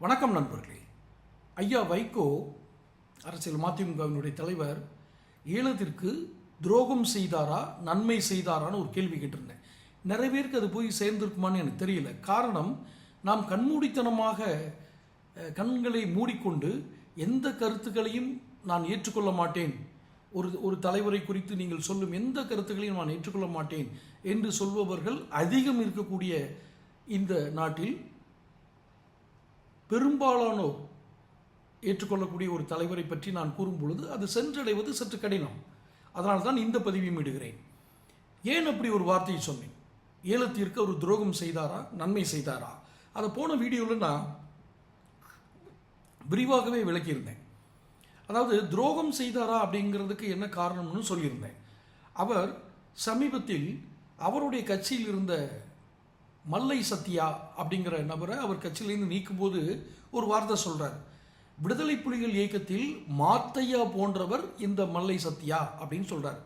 வணக்கம் நண்பர்களே. ஐயா வைகோ அரசியல் மதிமுகவினுடைய தலைவர் ஈழத்திற்கு துரோகம் செய்தாரா நன்மை செய்தாரான்னு ஒரு கேள்வி கேட்டிருந்தேன். நிறைய பேருக்கு அது போய் சேர்ந்திருக்குமான்னு எனக்கு தெரியல. காரணம் நாம் கண்மூடித்தனமாக கண்களை மூடிக்கொண்டு எந்த கருத்துக்களையும் நான் ஏற்றுக்கொள்ள மாட்டேன். ஒரு ஒரு தலைவரை குறித்து நீங்கள் சொல்லும் எந்த கருத்துக்களையும் நான் ஏற்றுக்கொள்ள மாட்டேன் என்று சொல்பவர்கள் அதிகம் இருக்கக்கூடிய இந்த நாட்டில் பெரும்பாலானோர் ஏற்றுக்கொள்ளக்கூடிய ஒரு தலைவரை பற்றி நான் கூறும் பொழுது அது சென்றடைவது சற்று கடினம். அதனால் தான் இந்த பதிவையும் இடுகிறேன். ஏன் அப்படி ஒரு வார்த்தையை சொன்னேன்? ஏலத்திற்கு ஒரு துரோகம் செய்தாரா? நன்மை செய்தாரா? அதை போன வீடியோவில் நான் விரிவாகவே விளக்கியிருந்தேன். அதாவது துரோகம் செய்தாரா அப்படிங்கிறதுக்கு என்ன காரணம்னு சொல்லியிருந்தேன். அவர் சமீபத்தில் அவருடைய கட்சியில் இருந்த மல்லை சத்யா அப்படிங்கிற நபரை அவர் கட்சியிலேருந்து நீக்கும்போது ஒரு வார்த்தை சொல்கிறார் விடுதலை புலிகள் இயக்கத்தில் மாத்தையா போன்றவர் இந்த மல்லை சத்யா அப்படின்னு சொல்கிறார்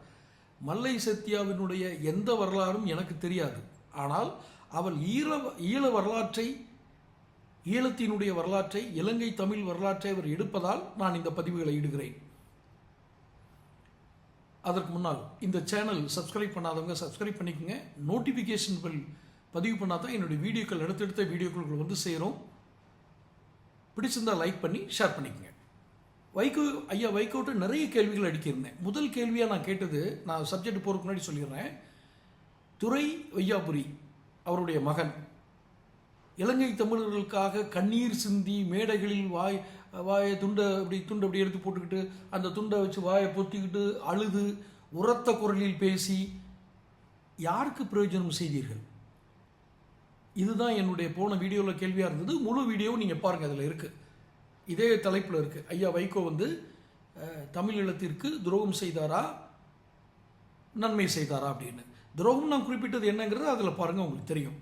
மல்லை சத்யாவினுடைய எந்த வரலாறும் எனக்கு தெரியாது. ஆனால் அவள் ஈழ ஈழ வரலாற்றை ஈழத்தினுடைய வரலாற்றை இலங்கை தமிழ் வரலாற்றை அவர் எடுப்பதால் நான் இந்த பதிவுகளை இடுகிறேன். அதற்கு முன்னால் இந்த சேனல் சப்ஸ்கிரைப் பண்ணாதவங்க சப்ஸ்கிரைப் பண்ணிக்கோங்க. நோட்டிஃபிகேஷன் பில் பதிவு பண்ணால் தான் என்னுடைய வீடியோக்கள் அடுத்தடுத்த வீடியோக்கள் வந்து சேரும். பிடிச்சிருந்தா லைக் பண்ணி ஷேர் பண்ணிக்கோங்க. வைகோ ஐயா வைகோட்டு நிறைய கேள்விகள் அடிக்கியிருந்தேன். முதல் கேள்வியாக நான் கேட்டது நான் சப்ஜெக்ட் போகிறதுக்கு முன்னாடி சொல்லிடுறேன். துரை வையாபுரி அவருடைய மகன். இலங்கை தமிழர்களுக்காக கண்ணீர் சிந்தி மேடைகளில் வாய் வாயை துண்டை அப்படி துண்டை அப்படி எடுத்து போட்டுக்கிட்டு அந்த துண்டை வச்சு வாயை பொத்திக்கிட்டு அழுது உரத்த குரலில் பேசி யாருக்கு பிரயோஜனம் செய்தீர்கள்? இதுதான் என்னுடைய போன வீடியோவில் கேள்வியாக இருந்தது. முழு வீடியோவும் நீங்கள் பாருங்கள் அதில் இருக்குது இதே தலைப்பில் இருக்குது ஐயா வைகோ வந்து தமிழ் தமிழீழத்திற்கு துரோகம் செய்தாரா? நன்மை செய்தாரா அப்படின்னு. துரோகம் நான் குறிப்பிட்டது என்னங்கிறது அதில் பாருங்கள் உங்களுக்கு தெரியும்.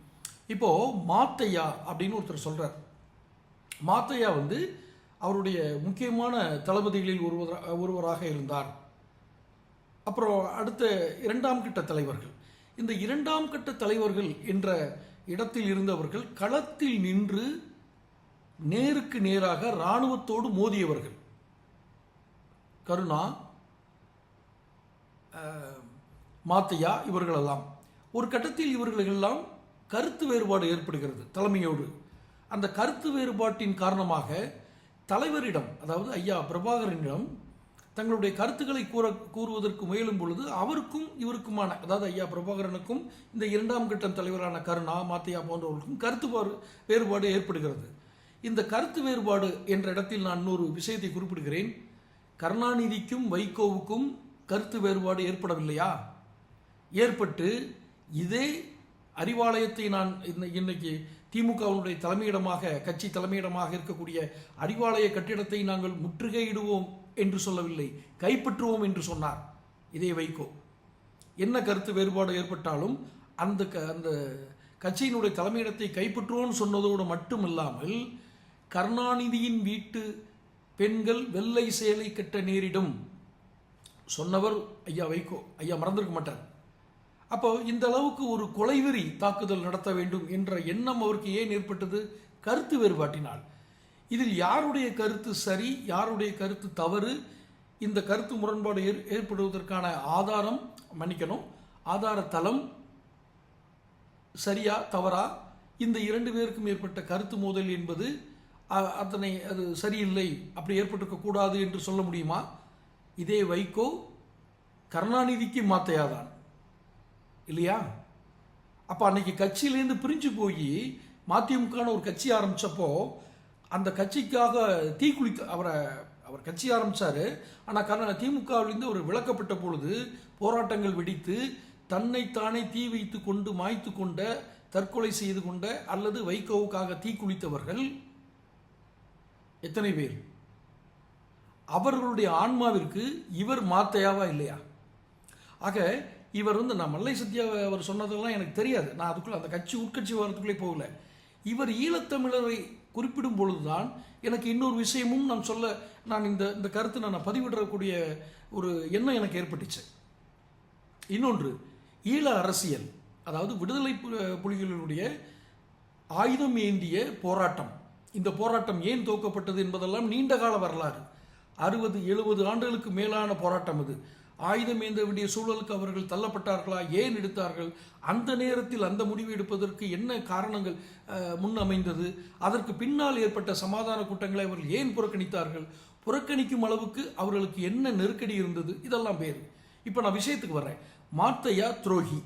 இப்போது மாத்தையா அப்படின்னு ஒருத்தர் சொல்கிறார் மாத்தையா வந்து அவருடைய முக்கியமான தளபதிகளில் ஒருவராக ஒருவராக இருந்தார். அப்புறம் அடுத்த இரண்டாம் கட்ட தலைவர்கள். இந்த இரண்டாம் கட்ட தலைவர்கள் என்ற இடத்தில் இருந்தவர்கள் களத்தில் நின்று நேருக்கு நேராக இராணுவத்தோடு மோதியவர்கள். கருணா மாத்தையா இவர்களெல்லாம். ஒரு கட்டத்தில் இவர்களெல்லாம் கருத்து வேறுபாடு ஏற்படுகிறது தலைமையோடு. அந்த கருத்து வேறுபாட்டின் காரணமாக தலைவரிடம் அதாவது ஐயா பிரபாகரனிடம் தங்களுடைய கருத்துக்களை கூற கூறுவதற்கு முயலும் பொழுது அவருக்கும் இவருக்குமான அதாவது ஐயா பிரபாகரனுக்கும் இந்த இரண்டாம் கட்டம் தலைவரான கருணா மாத்தையா போன்றவர்களுக்கும் கருத்து வேறுபாடு ஏற்படுகிறது. இந்த கருத்து வேறுபாடு என்ற இடத்தில் நான் இன்னொரு விஷயத்தை குறிப்பிடுகிறேன். கருணாநிதிக்கும் வைகோவுக்கும் கருத்து வேறுபாடு ஏற்படவில்லையா? ஏற்பட்டு இதே அறிவாலயத்தை நான் இன்னைக்கு திமுகவினுடைய தலைமையிடமாக கட்சி தலைமையிடமாக இருக்கக்கூடிய அறிவாலய கட்டிடத்தை நாங்கள் முற்றுகையிடுவோம் என்று சொல்லவில்லை. கைப்பற்றுவோம் என்று சொன்னார். இதே வைகோ என்ன கருத்து வேறுபாடு ஏற்பட்டாலும் அந்த க அந்த கட்சியினுடைய தலைமையிடத்தை கைப்பற்றுவோம்னு சொன்னதோடு மட்டுமில்லாமல் கருணாநிதியின் வீட்டு பெண்கள் வெள்ளை சேலை கட்ட நேரிடும் சொன்னவர் ஐயா வைகோ. ஐயா மறந்திருக்க மாட்டார். அப்போ இந்த அளவுக்கு ஒரு கொலைவெறி தாக்குதல் நடத்த வேண்டும் என்ற எண்ணம் அவருக்கு ஏன் ஏற்பட்டது? கருத்து வேறுபாட்டினால். இதில் யாருடைய கருத்து சரி யாருடைய கருத்து தவறு இந்த கருத்து முரண்பாடு ஏற் ஏற்படுவதற்கான ஆதாரம் மன்னிக்கணும். ஆதார தளம் சரியா தவறா? இந்த இரண்டு பேருக்கும் ஏற்பட்ட கருத்து மோதல் என்பது அத்தனை அது சரியில்லை அப்படி ஏற்பட்டிருக்கக்கூடாது என்று சொல்ல முடியுமா? இதே வைகோ கருணாநிதிக்கு மாத்தையாதான். இல்லையா? அப்போ அன்னைக்கு கட்சியிலேருந்து பிரிஞ்சு போய் மதிமுகன்னு ஒரு கட்சி ஆரம்பித்தப்போ அந்த கட்சிக்காக தீக்குளிக்க அவரை அவர் கட்சி ஆரம்பித்தார் ஆனால் கர்நாடக திமுகவிலிருந்து அவர் விளக்கப்பட்ட பொழுது போராட்டங்கள் வெடித்து தன்னைத்தானே தீ வைத்து கொண்டு மாய்த்து கொண்ட தற்கொலை செய்து கொண்ட அல்லது வைகோவுக்காக தீக்குளித்தவர்கள் எத்தனை பேர்? அவர்களுடைய ஆன்மாவிற்கு இவர் மாத்தையாவா இல்லையா? ஆக இவர் வந்து நான் மல்லை சத்யா அவர் சொன்னதெல்லாம் எனக்கு தெரியாது. நான் அதுக்குள்ளே அந்த கட்சி உட்கட்சி வரதுக்குள்ளே போகல. இவர் ஈழத்தமிழரை குறிப்பிடும் பொழுதுதான் எனக்கு இன்னொரு விஷயமும் நான் சொல்ல நான் இந்த இந்த கருத்தை நான் பதிவிடக்கூடிய ஒரு எண்ணம் எனக்கு ஏற்பட்டுச்சு. இன்னொன்று ஈழ அரசியல் அதாவது விடுதலை புலிகளினுடைய ஆயுதம் ஏந்திய போராட்டம். இந்த போராட்டம் ஏன் துவக்கப்பட்டது என்பதெல்லாம் நீண்ட கால வரலாறு. அறுபது எழுபது ஆண்டுகளுக்கு மேலான போராட்டம் அது. ஆயுதம் ஏந்த வேண்டிய சூழலுக்கு அவர்கள் தள்ளப்பட்டார்களா? ஏன் எடுத்தார்கள்? அந்த நேரத்தில் அந்த முடிவு எடுப்பதற்கு என்ன காரணங்கள் முன் அமைந்தது? அதற்கு பின்னால் ஏற்பட்ட சமாதான கூட்டங்களை அவர்கள் ஏன் புறக்கணித்தார்கள்? புறக்கணிக்கும் அளவுக்கு அவர்களுக்கு என்ன நெருக்கடி இருந்தது? இதெல்லாம் பேர் இப்போ நான் விஷயத்துக்கு வர்றேன். மாத்தையா துரோகி.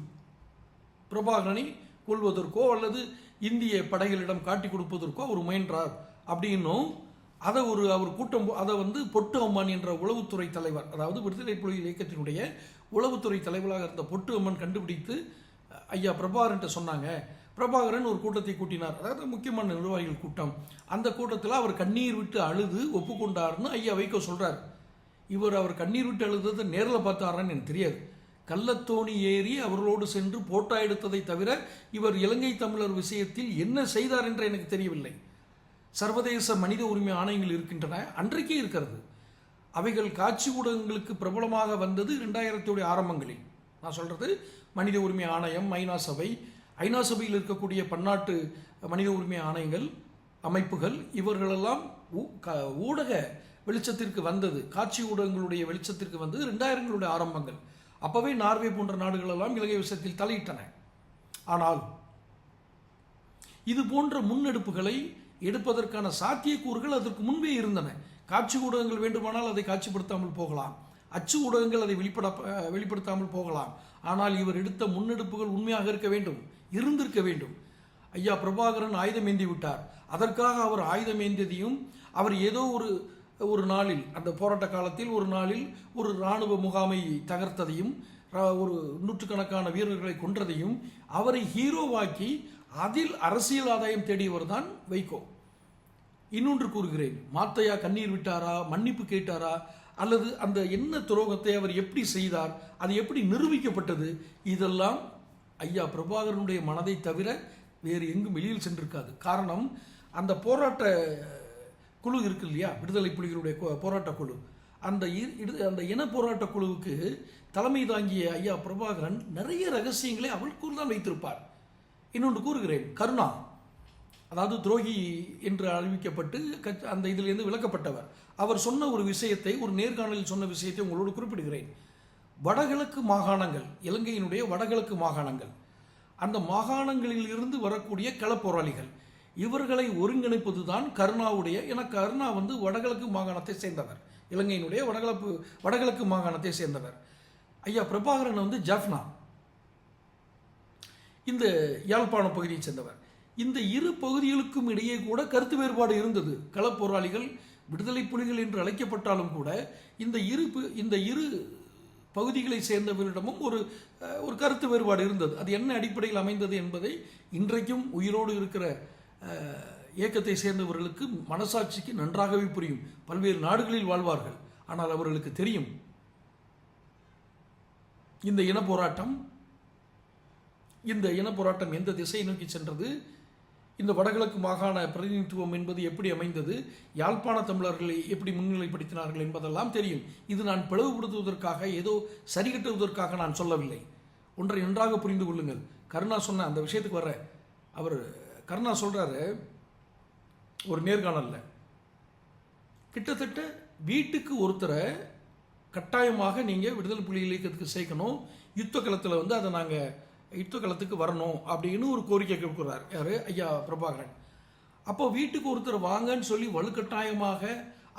பிரபாகரனை கொள்வதற்கோ அல்லது இந்திய படைகளிடம் காட்டி கொடுப்பதற்கோ அவர் முயன்றார். அப்படின்னும் அதை ஒரு அவர் கூட்டம் போ- அதை வந்து பொட்டு அம்மான் என்ற உளவுத்துறை தலைவர் அதாவது விடுதலை புலிகள் இயக்கத்தினுடைய உளவுத்துறை தலைவராக இருந்த பொட்டு அம்மன் கண்டுபிடித்து ஐயா பிரபாகரன்ட்ட சொன்னாங்க. பிரபாகரன் ஒரு கூட்டத்தை கூட்டினார். அதாவது முக்கியமான நிர்வாகிகள் கூட்டம். அந்த கூட்டத்தில் அவர் கண்ணீர் விட்டு அழுது ஒப்புக்கொண்டார்னு ஐயா வைகோ சொல்கிறார் இவர் அவர் கண்ணீர் விட்டு அழுததை நேரில் பார்த்தாரான்னு எனக்கு தெரியாது. கள்ளத்தோணி ஏறி அவர்களோடு சென்று போட்டா எடுத்ததை தவிர இவர் இலங்கை தமிழர் விஷயத்தில் என்ன செய்தார் என்று எனக்கு தெரியவில்லை. சர்வதேச மனித உரிமை ஆணையங்கள் இருக்கின்றன அன்றைக்கே இருக்கிறது. அவைகள் காட்சி ஊடகங்களுக்கு பிரபலமாக வந்தது ரெண்டாயிரத்துடைய ஆரம்பங்களில். நான் சொல்கிறது மனித உரிமை ஆணையம் ஐநா சபை. ஐநா சபையில் இருக்கக்கூடிய பன்னாட்டு மனித உரிமை ஆணையங்கள் அமைப்புகள் இவர்களெல்லாம் ஊ- க- ஊடக வெளிச்சத்திற்கு வந்தது. காட்சி ஊடகங்களுடைய வெளிச்சத்திற்கு வந்தது ரெண்டாயிரங்களுடைய ஆரம்பங்கள். அப்பவே நார்வே போன்ற நாடுகளெல்லாம் இலங்கை விஷயத்தில் தலையிட்டன. ஆனால் இது போன்ற முன்னெடுப்புகளை எடுப்பதற்கான சாத்தியக்கூறுகள் அதற்கு முன்பே இருந்தன. காட்சி ஊடகங்கள் வேண்டுமானால் அதை காட்சிப்படுத்தாமல் போகலாம். அச்சு ஊடகங்கள் அதை வெளிப்பட வெளிப்படுத்தாமல் போகலாம். ஆனால் இவர் எடுத்த முன்னெடுப்புகள் உண்மையாக இருக்க வேண்டும். இருந்திருக்க வேண்டும். ஐயா பிரபாகரன் ஆயுதம் ஏந்தி விட்டார். அதற்காக அவர் ஆயுதம் ஏந்தியதையும் அவர் ஏதோ ஒரு ஒரு நாளில் அந்த போராட்ட காலத்தில் ஒரு நாளில் ஒரு இராணுவ முகாமை தகர்த்ததையும் ரா- ஒரு நூற்றுக்கணக்கான வீரர்களை கொன்றதையும் அவரை ஹீரோவாக்கி அதில் அரசியல் ஆதாயம் தேடியவர் தான் வைகோ. இன்னொன்று கூறுகிறேன் மாத்தையா கண்ணீர் விட்டாரா மன்னிப்பு கேட்டாரா அல்லது அந்த என்ன துரோகத்தை அவர் எப்படி செய்தார் அது எப்படி நிரூபிக்கப்பட்டது இதெல்லாம் ஐயா பிரபாகரனுடைய மனதை தவிர வேறு எங்கும் வெளியில் சென்றிருக்காது. காரணம் அந்த போராட்ட குழு இருக்கு இல்லையா விடுதலை புலிகளுடைய போராட்ட குழு. அந்த இடு- அந்த இன போராட்ட குழுவுக்கு தலைமை தாங்கிய ஐயா பிரபாகரன் நிறைய ரகசியங்களை அவளுக்குள் தான் வைத்திருப்பார். இன்னொன்று கூறுகிறேன் கருணா. அதாவது துரோகி என்று அறிவிக்கப்பட்டு அந்த இதிலிருந்து விலக்கப்பட்டவர். அவர் சொன்ன ஒரு விஷயத்தை ஒரு நேர்காணலில் சொன்ன விஷயத்தை உங்களோடு குறிப்பிடுகிறேன். வடகிழக்கு மாகாணங்கள் இலங்கையினுடைய வடகிழக்கு மாகாணங்கள். அந்த மாகாணங்களில் இருந்து வரக்கூடிய களப்போராளிகள் இவர்களை ஒருங்கிணைப்பது தான் கருணாவுடைய என கருணா வந்து வடகிழக்கு மாகாணத்தை சேர்ந்தவர். இலங்கையினுடைய வடகிழக்கு வடகிழக்கு மாகாணத்தை சேர்ந்தவர். ஐயா பிரபாகரன் வந்து ஜஃப்னா. இந்த யாழ்ப்பாணம் பகுதியைச் சேர்ந்தவர். இந்த இரு பகுதிகளுக்கும் இடையே கூட கருத்து வேறுபாடு இருந்தது. களப்போராளிகள் விடுதலை புலிகள் என்று அழைக்கப்பட்டாலும் கூட இந்த இரு பு- இந்த இரு பகுதிகளை சேர்ந்தவரிடமும் ஒரு ஒரு கருத்து வேறுபாடு இருந்தது. அது என்ன அடிப்படையில் அமைந்தது என்பதை இன்றைக்கும் உயிரோடு இருக்கிற இயக்கத்தை சேர்ந்தவர்களுக்கு மனசாட்சிக்கு நன்றாகவே புரியும். பல்வேறு நாடுகளில் வாழ்வார்கள். ஆனால் அவர்களுக்கு தெரியும். இந்த இன போராட்டம் இந்த இனப்போராட்டம் எந்த திசையை நோக்கி சென்றது? இந்த வடகிழக்கு மாகாண பிரதிநிதித்துவம் என்பது எப்படி அமைந்தது? யாழ்ப்பாண தமிழர்களை எப்படி முன்னிலைப்படுத்தினார்கள் என்பதெல்லாம் தெரியும். இது நான் பிளவுபடுத்துவதற்காக ஏதோ சரிகட்டுவதற்காக நான் சொல்லவில்லை. ஒன்றை நன்றாக புரிந்து கொள்ளுங்கள். கருணா சொன்ன அந்த விஷயத்துக்கு வர அவர் கருணா சொல்கிறாரு ஒரு நேர்காணலில். கிட்டத்தட்ட வீட்டுக்கு ஒருத்தரை கட்டாயமாக நீங்கள் விடுதலை புலிகள் இயக்கத்துக்கு சேர்க்கணும். யுத்த களத்தில் வந்து அதை நாங்கள் யுத்த களத்துக்கு வரணும் அப்படின்னு ஒரு கோரிக்கை கொடுக்குறார். யார்? ஐயா பிரபாகரன். அப்போ வீட்டுக்கு ஒருத்தர் வாங்கன்னு சொல்லி வலுக்கட்டாயமாக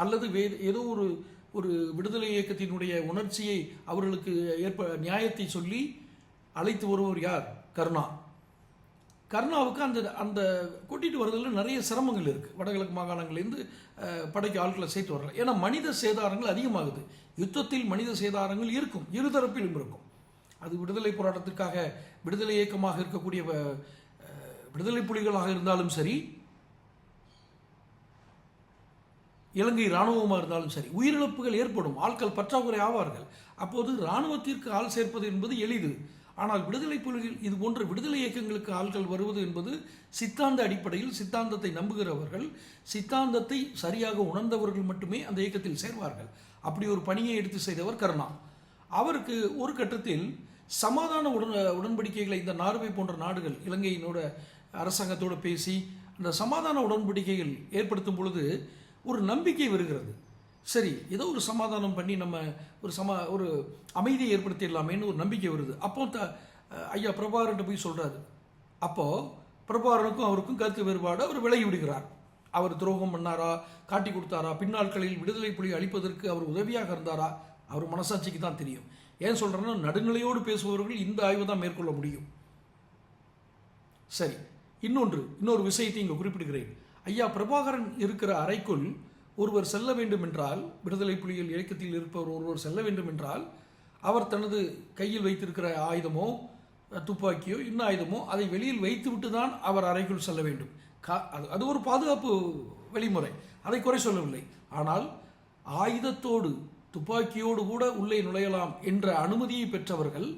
அல்லது வே ஏதோ ஒரு ஒரு விடுதலை இயக்கத்தினுடைய உணர்ச்சியை அவர்களுக்கு ஏற்ப நியாயத்தை சொல்லி அழைத்து வருவர் யார்? கருணா. கருணாவுக்கு அந்த அந்த கூட்டிகிட்டு வரதுல நிறைய சிரமங்கள் இருக்குது வடகிழக்கு மாகாணங்கள்லேருந்து படைக்கு ஆட்களை சேர்த்து வரல. ஏன்னா மனித சேதாரங்கள் அதிகமாகுது. யுத்தத்தில் மனித சேதாரங்கள் இருக்கும். இருதரப்பிலும் இருக்கும். அது விடுதலை போராட்டத்திற்காக விடுதலை இயக்கமாக இருக்கக்கூடிய விடுதலை புலிகளாக இருந்தாலும் சரி இலங்கை இராணுவமாக இருந்தாலும் சரி உயிரிழப்புகள் ஏற்படும் ஆட்கள் பற்றாக்குறை ஆவார்கள். அப்போது இராணுவத்திற்கு ஆள் சேர்ப்பது என்பது எளிது. ஆனால் விடுதலை புலிகள் இது போன்ற விடுதலை இயக்கங்களுக்கு ஆள்கள் வருவது என்பது சித்தாந்த அடிப்படையில் சித்தாந்தத்தை நம்புகிறவர்கள் சித்தாந்தத்தை சரியாக உணர்ந்தவர்கள் மட்டுமே அந்த இயக்கத்தில் சேர்வார்கள். அப்படி ஒரு பணியை எடுத்து செய்தவர் கருணா. அவருக்கு ஒரு கட்டத்தில் சமாதான உடன் உடன்படிக்கைகளை இந்த நார்வே போன்ற நாடுகள் இலங்கையினோட அரசாங்கத்தோடு பேசி அந்த சமாதான உடன்படிக்கைகள் ஏற்படுத்தும் பொழுது ஒரு நம்பிக்கை வருகிறது. சரி ஏதோ ஒரு சமாதானம் பண்ணி நம்ம ஒரு சமா ஒரு அமைதியை ஏற்படுத்திடலாமேன்னு ஒரு நம்பிக்கை வருது. அப்போ த ஐயா பிரபாகரன்ட்ட போய் சொல்கிறாரு அப்போது பிரபாகரனுக்கும் அவருக்கும் கருத்து வேறுபாடு அவர் விலகி விடுகிறார். அவர் துரோகம் பண்ணாரா காட்டி கொடுத்தாரா பின்னாட்களில் விடுதலை புலி அளிப்பதற்கு அவர் உதவியாக இருந்தாரா அவர் மனசாட்சிக்கு தான் தெரியும். ஏன் சொல்கிறேன்னா நடுநிலையோடு பேசுபவர்கள் இந்த ஆய்வு தான் மேற்கொள்ள முடியும். சரி இன்னொன்று இன்னொரு விஷயத்தை இங்கே குறிப்பிடுகிறேன். ஐயா பிரபாகரன் இருக்கிற அறைக்குள் ஒருவர் செல்ல வேண்டும் என்றால் விடுதலை புலிகள் இயக்கத்தில் இருப்பவர் ஒருவர் செல்ல வேண்டும் என்றால் அவர் தனது கையில் வைத்திருக்கிற ஆயுதமோ துப்பாக்கியோ இன்னும் ஆயுதமோ அதை வெளியில் வைத்துவிட்டு தான் அவர் அறைக்குள் செல்ல வேண்டும். கா அது அது ஒரு பாதுகாப்பு வழிமுறை. அதை குறை சொல்லவில்லை. ஆனால் ஆயுதத்தோடு துப்பாக்கியோடு கூட உள்ளே நுழையலாம் என்ற அனுமதியை பெற்றவர்கள்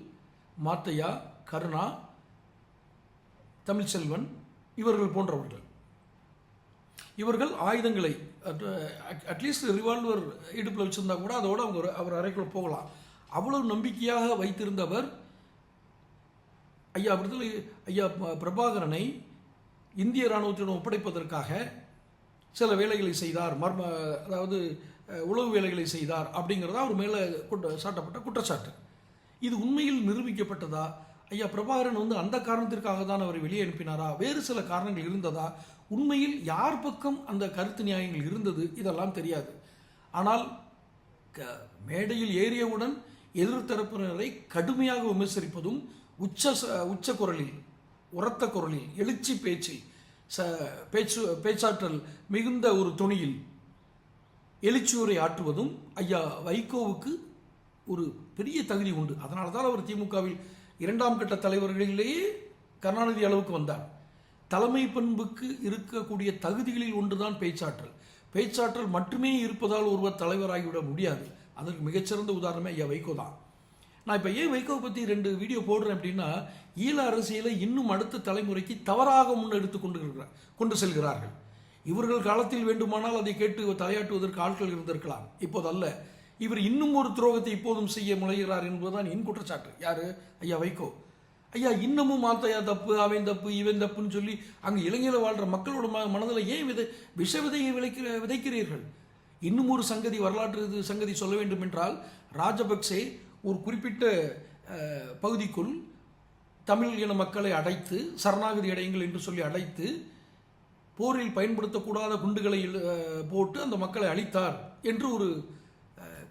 மாத்தையா கருணா தமிழ்ச்செல்வன் இவர்கள் போன்றவர்கள். இவர்கள் ஆயுதங்களை அட்லீஸ்ட் ரிவால்வர் இடுப்பில் வச்சிருந்தா கூட அதோட அவங்க அவர் அறைக்குள்ள போகலாம். அவ்வளவு நம்பிக்கையாக வைத்திருந்தவர் ஐயா விடுதலை ஐயா பிரபாகரனை இந்திய இராணுவத்திடம் ஒப்படைப்பதற்காக சில வேலைகளை செய்தார். மர்ம அதாவது உளவு வேலைகளை செய்தார் அப்படிங்கிறதா அவர் மேலே குற்ற சாட்டப்பட்ட குற்றச்சாட்டு. இது உண்மையில் நிரூபிக்கப்பட்டதா? ஐயா பிரபாகரன் வந்து அந்த காரணத்திற்காக தான் அவரை வெளியே அனுப்பினாரா? வேறு சில காரணங்கள் இருந்ததா? உண்மையில் யார் பக்கம் அந்த கருத்து நியாயங்கள் இருந்தது? இதெல்லாம் தெரியாது. ஆனால் க- மேடையில் ஏறியவுடன் எதிர்த்தரப்பினரை கடுமையாக விமர்சிப்பதும் உச்ச ச- உச்ச குரலில் உரத்த குரலில் எழுச்சி பேச்சில் ச பேச்சு பேச்சாற்றல் மிகுந்த ஒரு துணியில் எழுச்சியூரை ஆற்றுவதும் ஐயா வைகோவுக்கு ஒரு பெரிய தகுதி உண்டு. அதனால தான் அவர் திமுகவில் இரண்டாம் கட்ட தலைவர்களிலேயே கருணாநிதி அளவுக்கு வந்தார். தலைமை பண்புக்கு இருக்கக்கூடிய தகுதிகளில் ஒன்றுதான் பேச்சாற்றல். பேச்சாற்றல் மட்டுமே இருப்பதால் ஒருவர் தலைவராகிவிட முடியாது. அதற்கு மிகச்சிறந்த உதாரணமே ஐயா வைகோ தான். நான் இப்போ ஏன் வைகோவை பற்றி ரெண்டு வீடியோ போடுறேன் அப்படின்னா ஈழ அரசியலை இன்னும் அடுத்த தலைமுறைக்கு தவறாக முன்னெடுத்து கொண்டு இருக்கிறார் கொண்டு செல்கிறார்கள். இவர்கள் காலத்தில் வேண்டுமானால் அதை கேட்டு தலையாட்டுவதற்கு ஆட்கள் இருந்திருக்கலாம். இப்போது அல்ல இவர் இன்னும் ஒரு துரோகத்தை இப்போதும் செய்ய முளைகிறார் என்பதுதான் என் குற்றச்சாட்டு. யார்? ஐயா வைகோ. ஐயா இன்னமும் மாத்தையா தப்பு அவன் தப்பு இவன் தப்புன்னு சொல்லி அங்கே இலங்கையில் வாழ்கிற மக்களோட ம மனதில் ஏன் விதை விஷ விதையை விளைக்கிற விதைக்கிறீர்கள்? இன்னும் ஒரு சங்கதி வரலாற்று இது சங்கதி சொல்ல வேண்டும் என்றால் ராஜபக்சே ஒரு குறிப்பிட்ட பகுதிக்குள் தமிழ் இன மக்களை அடைத்து சரணாகதி அடையுங்கள் என்று சொல்லி அடைத்து போரில் பயன்படுத்தக்கூடாத குண்டுகளை போட்டு அந்த மக்களை அழித்தார் என்று ஒரு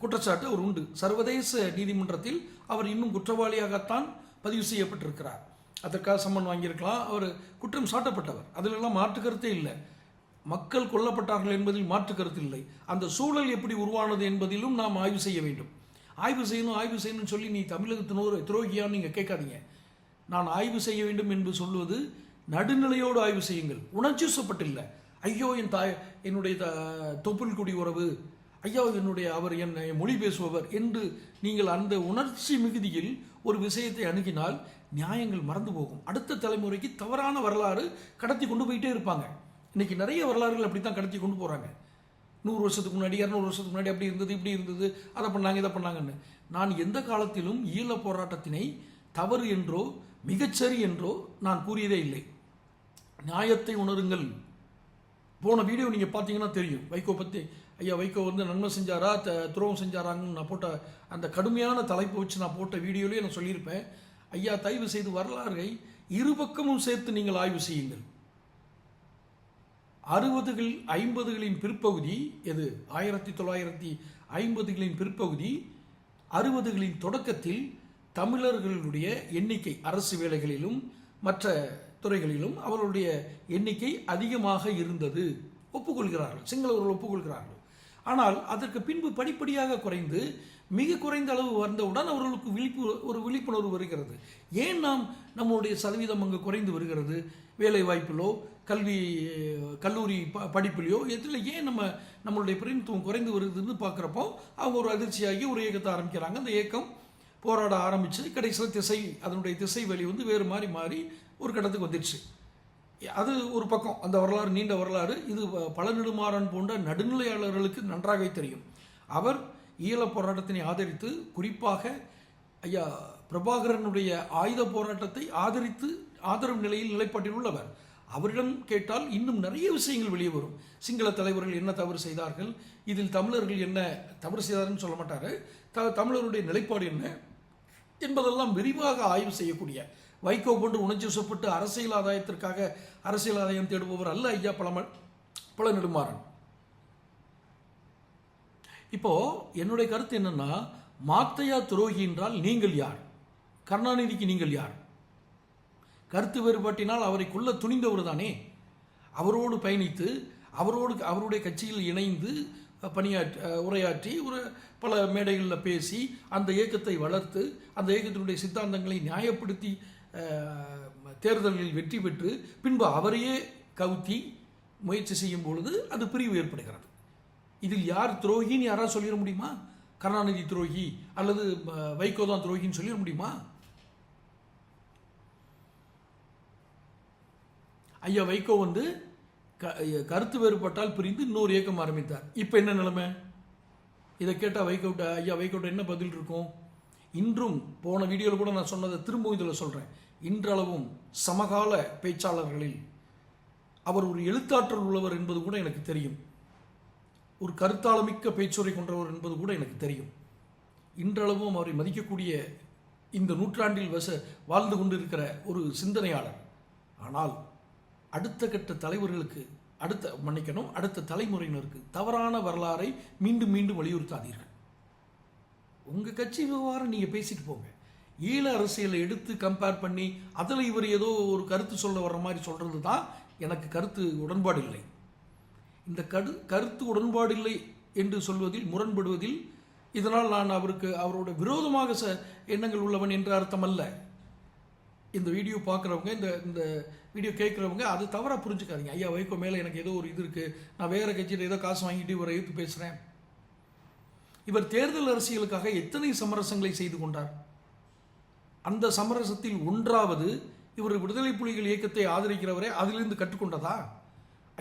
குற்றச்சாட்டு அவர் உண்டு. சர்வதேச நீதிமன்றத்தில் அவர் இன்னும் குற்றவாளியாகத்தான் பதிவு செய்யப்பட்டிருக்கிறார். அதற்காக சம்மன் வாங்கியிருக்கலாம். அவர் குற்றம் சாட்டப்பட்டவர். அதிலெல்லாம் மாற்று கருத்தே இல்லை. மக்கள் கொல்லப்பட்டார்கள் என்பதில் மாற்று கருத்து இல்லை. அந்த சூழல் எப்படி உருவானது என்பதிலும் நாம் ஆய்வு செய்ய வேண்டும். ஆய்வு செய்யணும் ஆய்வு செய்யணும்னு சொல்லி நீ தமிழகத்தினோர் துரோகியான்னு நீங்கள் கேட்காதீங்க. நான் ஆய்வு செய்ய வேண்டும் என்று சொல்வது நடுநிலையோடு ஆய்வு செய்யுங்கள். உணர்ச்சி சொப்பட்டில்லை ஐயோ என் தாய் என்னுடைய த- தொப்புள் குடி உறவு. ஐயா என்னுடைய அவர் என்னை மொழி பேசுபவர் என்று நீங்கள் அந்த உணர்ச்சி மிகுதியில் ஒரு விஷயத்தை அணுகினால் நியாயங்கள் மறந்து போகும். அடுத்த தலைமுறைக்கு தவறான வரலாறு கடத்தி கொண்டு போயிட்டே இருப்பாங்க. இன்றைக்கி நிறைய வரலாறுகள் அப்படி தான் கடத்தி கொண்டு போகிறாங்க நூறு வருஷத்துக்கு முன்னாடி இரநூறு வருஷத்துக்கு முன்னாடி அப்படி இருந்தது இப்படி இருந்தது அதை பண்ணாங்க இதை பண்ணாங்கன்னு. நான் எந்த காலத்திலும் ஈழ போராட்டத்தினை தவறு என்றோ மிகச்சரி என்றோ நான் கூறியதே இல்லை. நியாயத்தை உணருங்கள். போன வீடியோ நீங்கள் பார்த்தீங்கன்னா தெரியும். வைகோ பற்றி ஐயா வைகோ வந்து நன்மை செஞ்சாரா? த துரோகம் செஞ்சாராங்கன்னு நான் போட்ட அந்த கடுமையான தலைப்பு வச்சு நான் போட்ட வீடியோலேயே நான் சொல்லியிருப்பேன். ஐயா தயவு செய்து வரலாறை இரு பக்கமும் சேர்த்து நீங்கள் ஆய்வு செய்யுங்கள். அறுபதுகள் ஐம்பதுகளின் பிற்பகுதி எது? ஆயிரத்தி தொள்ளாயிரத்தி ஐம்பதுகளின் பிற்பகுதி அறுபதுகளின் தொடக்கத்தில் தமிழர்களுடைய எண்ணிக்கை அரசு வேலைகளிலும் மற்ற துறைகளிலும் அவர்களுடைய எண்ணிக்கை அதிகமாக இருந்தது. ஒப்புக்கொள்கிறார்கள். சிங்களவர்கள் ஒப்புக்கொள்கிறார்கள். ஆனால் அதற்கு பின்பு படிப்படியாக குறைந்து மிக குறைந்த அளவு வந்தவுடன் அவர்களுக்கு விழிப்பு ஒரு விழிப்புணர்வு வருகிறது. ஏன் நாம் நம்முடைய சதவீதம் அங்கு குறைந்து வருகிறது? வேலை வாய்ப்பிலோ கல்வி கல்லூரி ப படிப்பிலையோ எதில் ஏன் நம்ம நம்மளுடைய பிரதிநிதித்துவம் குறைந்து வருதுன்னு பார்க்குறப்போ அவங்க ஒரு அதிர்ச்சியாகி ஒரு இயக்கத்தை ஆரம்பிக்கிறாங்க. அந்த இயக்கம் போராட ஆரம்பித்து கடைசியில் திசை அதனுடைய திசை வழி வந்து வேறு மாதிரி மாறி ஒரு கட்டத்துக்கு வந்துடுச்சு. அது ஒரு பக்கம் அந்த வரலாறு நீண்ட வரலாறு இது வ- பழநெடுமாறன் போன்ற நடுநிலையாளர்களுக்கு நன்றாகவே தெரியும். அவர் ஈழப் போராட்டத்தினை ஆதரித்து குறிப்பாக ஐயா பிரபாகரனுடைய ஆயுத போராட்டத்தை ஆதரித்து ஆதரவு நிலையில் நிலைப்பாட்டில் உள்ளவர். அவரிடம் கேட்டால் இன்னும் நிறைய விஷயங்கள் வெளியே வரும். சிங்கள தலைவர்கள் என்ன தவறு செய்தார்கள்? இதில் தமிழர்கள் என்ன தவறு செய்தார்கள் சொல்ல மாட்டார். த தமிழருடைய நிலைப்பாடு என்ன? என்பதெல்லாம் விரிவாக ஆய்வு செய்யக்கூடிய வைகோ போன்று உணர்ச்சி வசப்பட்டு அரசியல் ஆதாயத்திற்காக அரசியல் ஆதாயம் தேடுபவர் அல்ல ஐயா பழம பழ நெடுமாறன் இப்போ என்னுடைய கருத்து என்னன்னா மாத்தையா துரோகி என்றால் நீங்கள் யார்? கருணாநிதிக்கு நீங்கள் யார்? கருத்து வேறுபாட்டினால் அவரை கொல்ல துணிந்தவர் தானே. அவரோடு பயணித்து அவரோடு அவருடைய கட்சியில் இணைந்து பணியாற்றி உரையாற்றி ஒரு பல மேடைகளில் பேசி அந்த இயக்கத்தை வளர்த்து அந்த இயக்கத்தினுடைய சித்தாந்தங்களை நியாயப்படுத்தி தேர்தலில் வெற்றி பெற்று பின்பு அவரையே கவுத்தி முயற்சி செய்யும் பொழுது அது பிரிவு ஏற்படுகிறது. இதில் யார் துரோகின்னு யாராவது சொல்லிட முடியுமா? கருணாநிதி துரோகி அல்லது வைகோ தான் துரோகின்னு சொல்லிட முடியுமா? ஐயா வைகோ வந்து க- கருத்து வேறுபட்டால் பிரிந்து இன்னொரு இயக்கம் ஆரம்பித்தார். இப்போ என்ன நிலைமை? இதை கேட்டால் வைகோட்ட ஐயா வைகோட்ட என்ன பதில் இருக்கும்? இன்றும் போன வீடியோவில் கூட நான் சொன்னதை திரும்பவும் இதில் சொல்கிறேன் இன்றளவும் சமகால பேச்சாளர்களில் அவர் ஒரு எழுத்தாற்றல் உள்ளவர் என்பது கூட எனக்கு தெரியும். ஒரு கருத்தாளமிக்க பேச்சுரை கொண்டவர் என்பது கூட எனக்கு தெரியும். இன்றளவும் அவரை மதிக்கக்கூடிய இந்த நூற்றாண்டில் வச வாழ்ந்து கொண்டிருக்கிற ஒரு சிந்தனையாளர். ஆனால் அடுத்த கட்ட தலைவர்களுக்கு அடுத்த மன்னிக்கணும் அடுத்த தலைமுறையினருக்கு தவறான வரலாறை மீண்டும் மீண்டும் வலியுறுத்தாதீர்கள். உங்கள் கட்சி விவகாரம் நீங்கள் பேசிட்டு போங்க. ஈழ அரசியலை எடுத்து கம்பேர் பண்ணி அதில் இவர் ஏதோ ஒரு கருத்து சொல்ல வர்ற மாதிரி சொல்கிறது தான் எனக்கு கருத்து உடன்பாடு இல்லை இந்த கரு கருத்து உடன்பாடு இல்லை என்று சொல்வதில் முரண்படுவதில் இதனால் நான் அவருக்கு அவரோட விரோதமாக ச எண்ணங்கள் உள்ளவன் என்ற அர்த்தம் அல்ல இந்த வீடியோ பார்க்குறவங்க இந்த இந்த வீடியோ கேட்குறவங்க அது தவறாக புரிஞ்சுக்காதீங்க. ஐயா வைகோ மேலே எனக்கு ஏதோ ஒரு இது இருக்குது நான் வேறு கட்சியில் ஏதோ காசு வாங்கிட்டு இவரை எதிர்த்து பேசுகிறேன் இவர் தேர்தல் அரசியலுக்காக எத்தனை சமரசங்களை செய்து கொண்டார்? அந்த சமரசத்தில் ஒன்றாவது இவர் விடுதலை புலிகள் இயக்கத்தை ஆதரிக்கிறவரே அதிலிருந்து கற்றுக்கொண்டதா?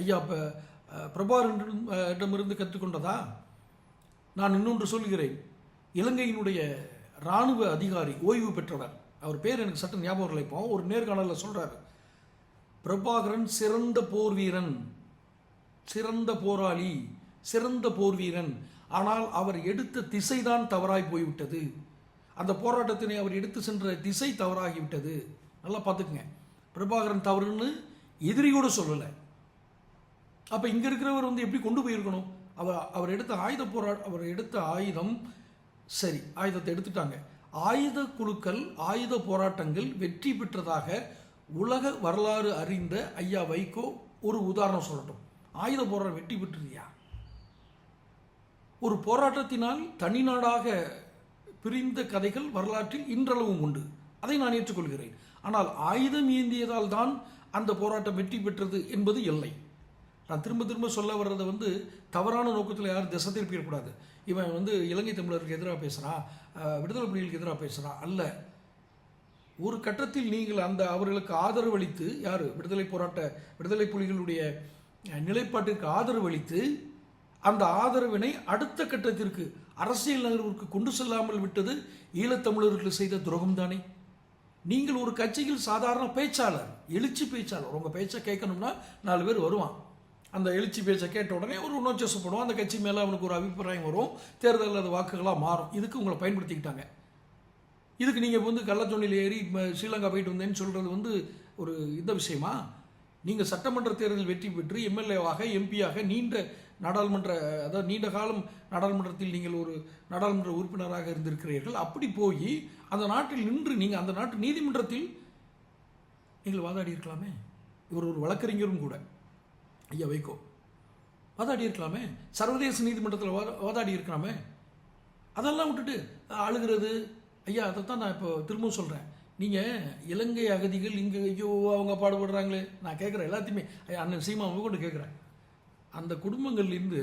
ஐயா இப்போ பிரபாரிடமிருந்து கற்றுக்கொண்டதா? நான் இன்னொன்று சொல்கிறேன். இலங்கையினுடைய இராணுவ அதிகாரி ஓய்வு பெற்றவர் அவர் பேர் எனக்கு சட்ட ஞாபகம் இல்லை இப்போ ஒரு நேர்காணலில் சொல்கிறார் பிரபாகரன் சிறந்த போர் வீரன் சிறந்த போராளி சிறந்த போர் வீரன் ஆனால் அவர் எடுத்த திசைதான் தவறாய் போய்விட்டது. அந்த போராட்டத்தினை அவர் எடுத்து சென்ற திசை தவறாகிவிட்டது. நல்லா பார்த்துக்குங்க. பிரபாகரன் தவறுன்னு எதிரியோடு சொல்லலை. அப்போ இங்கே இருக்கிறவர் வந்து எப்படி கொண்டு போயிருக்கணும்? அவர் அவர் எடுத்த ஆயுத போரா அவர் எடுத்த ஆயுதம் சரி ஆயுதத்தை எடுத்துட்டாங்க. ஆயுத குழுக்கள் ஆயுத போராட்டங்கள் வெற்றி பெற்றதாக உலக வரலாறு அறிந்த ஐயா வைகோ ஒரு உதாரணம் சொல்லட்டும். ஆயுத போராட்டம் வெற்றி பெற்றுறியா ஒரு போராட்டத்தினால் தனிநாடாக பிரிந்த கதைகள் வரலாற்றில் இன்றளவும் உண்டு. அதை நான் ஏற்றுக்கொள்கிறேன். ஆனால் ஆயுதம் ஏந்தியதால் தான் அந்த போராட்டம் வெற்றி பெற்றது என்பது இல்லை. நான் திரும்ப திரும்ப சொல்ல வர்றதை வந்து தவறான நோக்கத்தில் யாரும் திசை திருப்பிடக்கூடாது இவன் வந்து இலங்கை தமிழருக்கு எதிராக பேசுகிறான் விடுதலை புலிகளுக்கு எதிராக பேசுகிறான் அல்ல. ஒரு கட்டத்தில் நீங்கள் அந்த அவர்களுக்கு ஆதரவளித்து யார்? விடுதலை போராட்ட விடுதலை புலிகளுடைய நிலைப்பாட்டிற்கு நிலைப்பாட்டிற்கு ஆதரவளித்து அந்த ஆதரவினை அடுத்த கட்டத்திற்கு அரசியல் நகர்வுக்கு கொண்டு செல்லாமல் விட்டது ஈழத்தமிழர்கள் செய்த துரோகம்தானே? நீங்கள் ஒரு கட்சியில் சாதாரண பேச்சாளர் எழுச்சி பேச்சாளர் உங்கள் பேச்சை கேட்கணும்னா நாலு பேர் வருவான். அந்த எழுச்சி பேச்சை கேட்ட உடனே ஒரு உணர்ச்சி வசப்படுவான் அந்த கட்சி மேலே அவனுக்கு ஒரு அபிப்பிராயம் வரும். தேர்தலில் அது வாக்குகளாக மாறும். இதுக்கு உங்களை பயன்படுத்திக்கிட்டாங்க. இதுக்கு நீங்கள் வந்து கள்ளத்தொண்ணில் ஏறி ஸ்ரீலங்கா போயிட்டு வந்தேன்னு சொல்கிறது வந்து ஒரு இந்த விஷயமா? நீங்கள் சட்டமன்ற தேர்தலில் வெற்றி பெற்று எம்எல்ஏவாக எம்பியாக நீண்ட நாடாளுமன்ற அதாவது நீண்ட காலம் நாடாளுமன்றத்தில் நீங்கள் ஒரு நாடாளுமன்ற உறுப்பினராக இருந்திருக்கிறீர்கள். அப்படி போய் அந்த நாட்டில் நின்று நீங்கள் அந்த நாட்டு நீதிமன்றத்தில் நீங்கள் வாதாடி இருக்கலாமே? இவர் ஒரு வழக்கறிஞரும் கூட. ஐயா வைகோ. வாதாடி இருக்கலாமே? சர்வதேச நீதிமன்றத்தில் வா வாதாடி இருக்கலாமே? அதெல்லாம் விட்டுட்டு அழுகிறது. ஐயா அதைத்தான் நான் இப்போ திரும்பவும் சொல்கிறேன் நீங்கள் இலங்கை அகதிகள் இங்கே ஐயோ அவங்க பாடுபடுறாங்களே. நான் கேட்குறேன் எல்லாத்தையுமே. ஐயா அண்ணன் சீமா கொண்டு கேட்குறேன் அந்த குடும்பங்கள்லேருந்து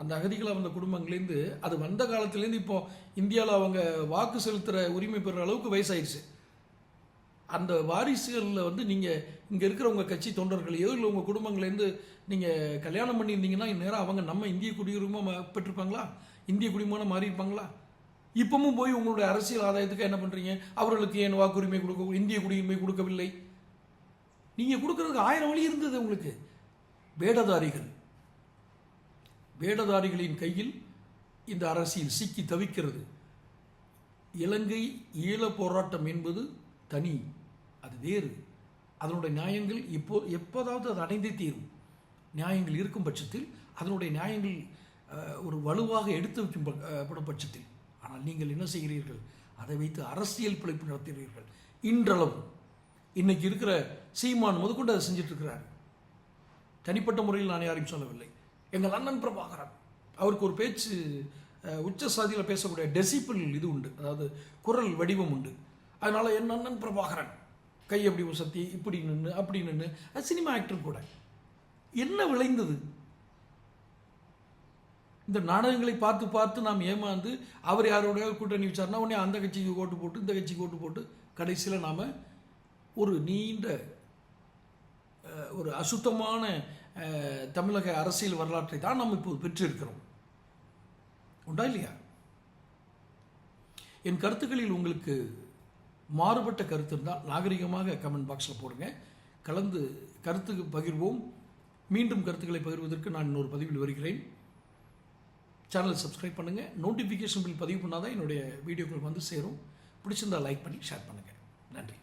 அந்த அகதிகளாக வந்த குடும்பங்கள்லேருந்து அது வந்த காலத்துலேருந்து இப்போ இந்தியாவில் அவங்க வாக்கு செலுத்துகிற உரிமை பெறுற அளவுக்கு வயசாயிருச்சு அந்த வாரிசுகளில் வந்து நீங்கள் இங்கே இருக்கிற உங்கள் கட்சி தொண்டர்களையோ இல்லை உங்கள் குடும்பங்கள்லேருந்து நீங்கள் கல்யாணம் பண்ணியிருந்தீங்கன்னா நேரம் அவங்க நம்ம இந்திய குடியுரிமை பெற்றிருப்பாங்களா? இந்திய குடிமகனாக மாறியிருப்பாங்களா? இப்பவும் போய் உங்களுடைய அரசியல் ஆதாயத்துக்கு என்ன பண்ணுறீங்க அவர்களுக்கு ஏன் வாக்குரிமை கொடுக்க இந்திய குடியுரிமை கொடுக்கவில்லை? நீங்கள் கொடுக்கறதுக்கு ஆயிரம் வழி இருந்தது உங்களுக்கு. வேடதாரிகள். வேடதாரிகளின் கையில் இந்த அரசியல் சிக்கி தவிக்கிறது. இலங்கை ஈழ போராட்டம் என்பது தனி அது வேறு. அதனுடைய நியாயங்கள் இப்போ எப்போதாவது அது அடைந்தே தீரும். நியாயங்கள் இருக்கும் பட்சத்தில் அதனுடைய நியாயங்கள் ஒரு வலுவாக எடுத்து வைக்கும் படும் பட்சத்தில். ஆனால் நீங்கள் என்ன செய்கிறீர்கள்? அதை வைத்து அரசியல் பிழைப்பு நடத்துகிறீர்கள். இன்றளவு இன்னைக்கு இருக்கிற சீமான் முதற்கொண்டு அதை செஞ்சிட்ருக்கிறார் தனிப்பட்ட முறையில் நான் யாரையும் சொல்லவில்லை. எங்கள் அண்ணன் பிரபாகரன் அவருக்கு ஒரு பேச்சு உச்ச சாதியில் பேசக்கூடிய டெசிபிள் இது உண்டு. அதாவது குரல் வடிவம் உண்டு. அதனால் என் அண்ணன் பிரபாகரன் கை அப்படி உசத்தி இப்படி நின்று அப்படி நின்று சினிமா ஆக்டர் கூட. என்ன விளைந்தது? இந்த நாடகங்களை பார்த்து பார்த்து நாம் ஏமாந்து அவர் யாரோட கூட்டணி வச்சார்னா உடனே அந்த கட்சிக்கு ஓட்டு போட்டு இந்த கட்சிக்கு ஓட்டு போட்டு கடைசியில் நாம் ஒரு நீண்ட ஒரு அசுத்தமான தமிழக அரசியல் வரலாற்றை தான் நாம் இப்போது பெற்றிருக்கிறோம். உண்டா இல்லையா? என் கருத்துக்களில் உங்களுக்கு மாறுபட்ட கருத்து இருந்தால் நாகரிகமாக கமெண்ட் பாக்ஸில் போடுங்க. கலந்து கருத்து பகிர்வோம். மீண்டும் கருத்துக்களை பகிர்வதற்கு நான் இன்னொரு பதிவில் வருகிறேன். சேனல் சப்ஸ்கிரைப் பண்ணுங்கள் நோட்டிஃபிகேஷன் பில் பதிவு பண்ணாதான் என்னுடைய வீடியோக்கள் வந்து சேரும். பிடிச்சிருந்தா லைக் பண்ணி ஷேர் பண்ணுங்கள் நன்றி.